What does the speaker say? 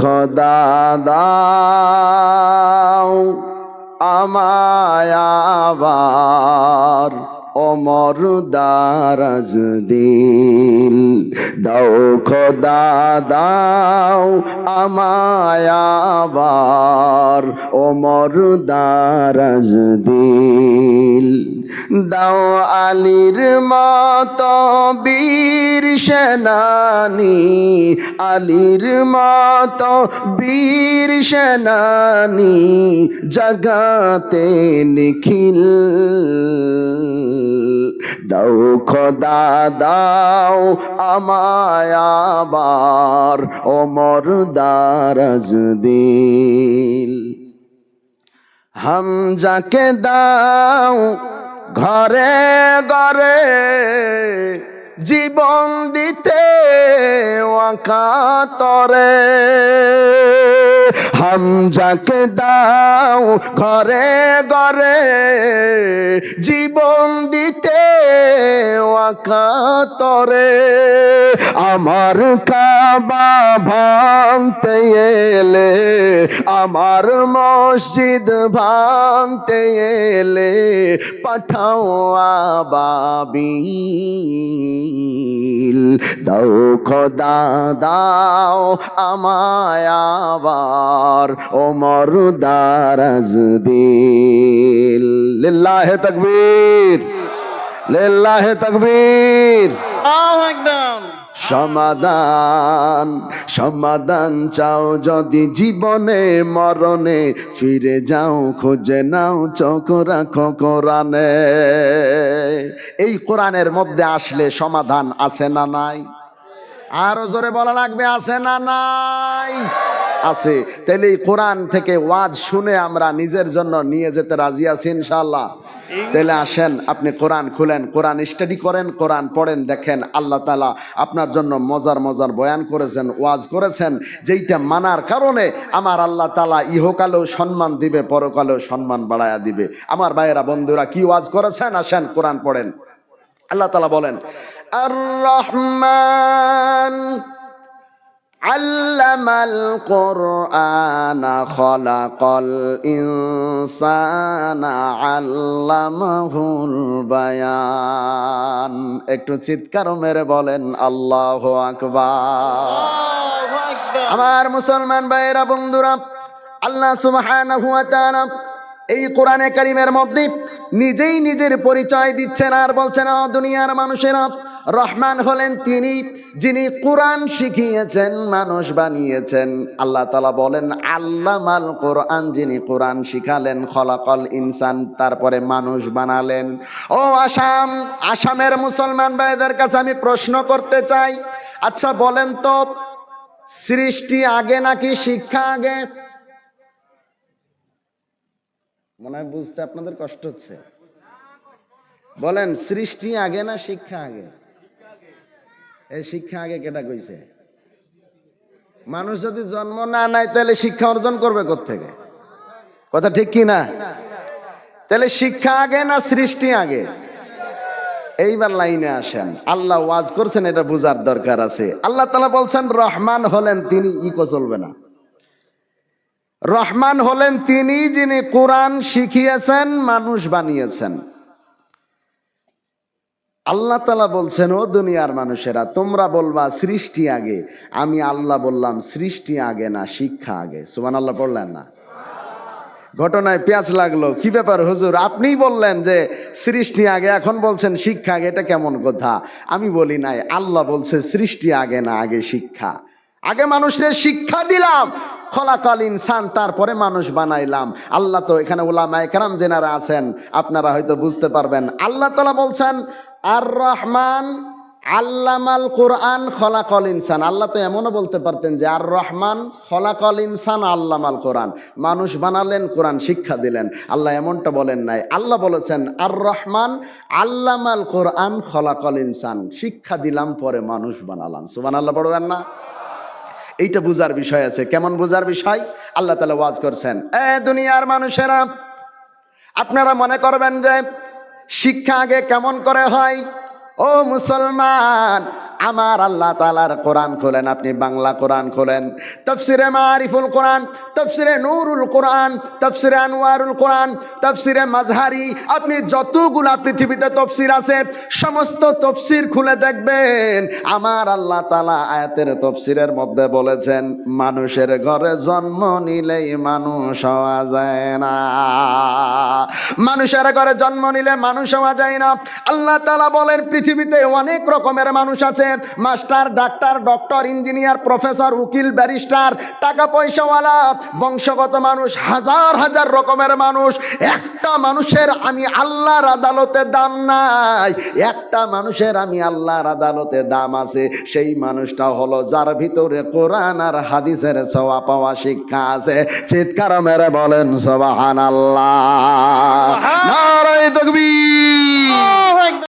খোদা দাও আমায় অমর দারাজ দিল। দাও খোদা দাও আমায় আবার অমর দারাজ দিল। দাও আলীর মত বীর সেনানি, আলীর মত বীর সেনানি জগাতে নিখিল। দাও খোদা, দাও আমায় আবার অমর দারাজ দিল। হাম যাকে দাও ঘরে ঘরে জীবন দিতে তরে। হাম যাকে দাও ঘরে ঘরে জীবন দিতে ওয়াকাতরে আমার কাবা ভাঙতে এলে, আমার মসজিদ ভাঙতে এলে, পাঠাও আবাবিল দাও খোদা, দাও আমায় আবার ওমর দারাজ তাকবীর। লিল্লাহে তাকবীর। সমাধান সমাধান চাও যদি জীবনে মরণে। ফিরে যাও খুঁজে নাও চোখ রাখো কোরআনে। এই কোরআনের মধ্যে আসলে সমাধান আছে না নাই? আরও জোরে বলা লাগবে আছে না নাই? আছে। তাহলে এই কোরআন থেকে ওয়াজ শুনে আমরা নিজের জন্য নিয়ে যেতে রাজি আছি ইনশাল্লাহ তাহলে আসেন, আপনি কোরআন খুলেন, কোরআন স্টাডি করেন, কোরআন পড়েন, দেখেন আল্লাহ তালা আপনার জন্য মজার মজার বয়ান করেছেন, ওয়াজ করেছেন, যেইটা মানার কারণে আমার আল্লাহ তালা ইহকালেও সম্মান দিবে, পরকালেও সম্মান বাড়ায়া দিবে। আমার ভাইয়েরা, বন্ধুরা, কি ওয়াজ করেছেন? আসেন, কোরআন পড়েন। আল্লাহ তালা বলেন আর রহমান আল্লামাল কোরআন খলাকল ইনসান আল্লামাহুল বায়ান। একটু চিৎকার মেরে বলেন আল্লাহ আকবার। আমার মুসলমান ভাইয়েরা বন্ধুরা আল্লাহ সুবহানাহু ওয়া তাআলা এই কোরআনে কারিমের মধ্যে নিজেই নিজের পরিচয় দিচ্ছেন আর বলছেন দুনিয়ার মানুষেরা রহমান হলেন তিনি, যিনি কোরআন শিখিয়েছেন, মানুষ বানিয়েছেন। আল্লাহ তালা বলেন, আল্লামাল কোরআন যিনি কোরআন শিখালেন, খলাকল ইনসান, তারপরে মানুষ বানালেন। ও আসাম, আসামের মুসলমান ভাইদের কাছে আমি প্রশ্ন করতে চাই আচ্ছা বলেন তো, সৃষ্টি আগে নাকি শিক্ষা আগে? মনে হয় বুঝতে আপনাদের কষ্ট হচ্ছে। বলেন, সৃষ্টি আগে না শিক্ষা আগে? এই শিক্ষা আগে কেটা কইছে? মানুষ যদি জন্ম না নাই তাহলে শিক্ষা অর্জন করবে থেকে কথা ঠিক কি না? তাহলে শিক্ষা আগে না সৃষ্টি আগে? এইবার লাইনে আসেন। আল্লাহ ওয়াজ করছেন, এটা বোঝার দরকার আছে। আল্লাহ তালা বলছেন, রহমান হলেন তিনি ইকো চলবে না। রহমান হলেন তিনি যিনি কোরআন শিখিয়েছেন, মানুষ বানিয়েছেন। আল্লাহ তালা বলছেন, ও দুনিয়ার মানুষেরা, তোমরা বলবা সৃষ্টি আগে। আমি আল্লাহ বললাম, সৃষ্টি আগে না, শিক্ষা আগে। সুমান আল্লাহ বললেন না? ঘটনায় পেঁয়াজ লাগল। কি ব্যাপার হুজুর? আপনিই বললেন যে সৃষ্টি আগে, এখন বলছেন শিক্ষা আগে, এটা কেমন কথা? আমি বলি নাই, আল্লাহ বলছে সৃষ্টি আগে না, আগে শিক্ষা। আগে মানুষের শিক্ষা দিলাম, খলাকাল ইনসান, তারপরে মানুষ বানাইলাম। আল্লাহ তো এখানে ওলামা একরাম জেনারা আছেন, আপনারা হয়তো বুঝতে পারবেন। আল্লাহ তালা বলছেন আর রহমান আল্লামাল কোরআন খলাকল ইনসান। আল্লাহ তো এমনও বলতে পারতেন যে আর রহমান খলাকল ইনসান আল্লামাল কোরআন। মানুষ বানালেন, কোরআন শিক্ষা দিলেন। আল্লাহ এমনটা বলেন নাই। আল্লাহ বলেছেন আর রহমান আল্লামাল কোরআন খলাকল ইনসান। শিক্ষা দিলাম, পরে মানুষ বানালাম। সুবান আল্লাহ পড়বেন না? এইটা বুঝার বিষয় আছে। কেমন বুঝার বিষয়? আল্লাহ তালা ওয়াজ করছেন, এ দুনিয়ার মানুষেরা, আপনারা মনে করবেন যে শিক্ষা আগে কেমন করে হয়? ও মুসলমান আমার আল্লাহ তালার কোরআন খোলেন, আপনি বাংলা কোরআন খোলেন। তফসিরে মারিফুল কোরআন, তফসিরে নুরুল কোরআন, তফসিরে আনোয়ারুল কোরআন, তফসিরে মাঝহারি, আপনি যতগুলা পৃথিবীতে তফসির আছে, সমস্ত তফসির খুলে দেখবেন। আমার আল্লাহ তালা আয়াতের তফসিরের মধ্যে বলেছেন, মানুষের ঘরে জন্ম নিলেই মানুষ হওয়া যায় না। মানুষের ঘরে জন্ম নিলে মানুষ হওয়া যায় না। আল্লাহ তালা বলেন, পৃথিবীতে অনেক রকমের মানুষ আছে মাস্টার ডাক্তার ডক্টর ইঞ্জিনিয়ার প্রফেসর উকিল ব্যারিস্টার টাকা পয়সাওয়ালা বংশগত মানুষ হাজার হাজার রকমের মানুষ। একটা মানুষের আমি আল্লাহর আদালতে দাম নাই। একটা মানুষের আমি আল্লাহর আদালতে দাম আছে। সেই মানুষটা হলো যার ভিতরে কোরআন আর হাদিসের সওয়া পাওয়া শিক্ষা আছে। চিৎকার মেরে বলেন সবাহান আল্লাহ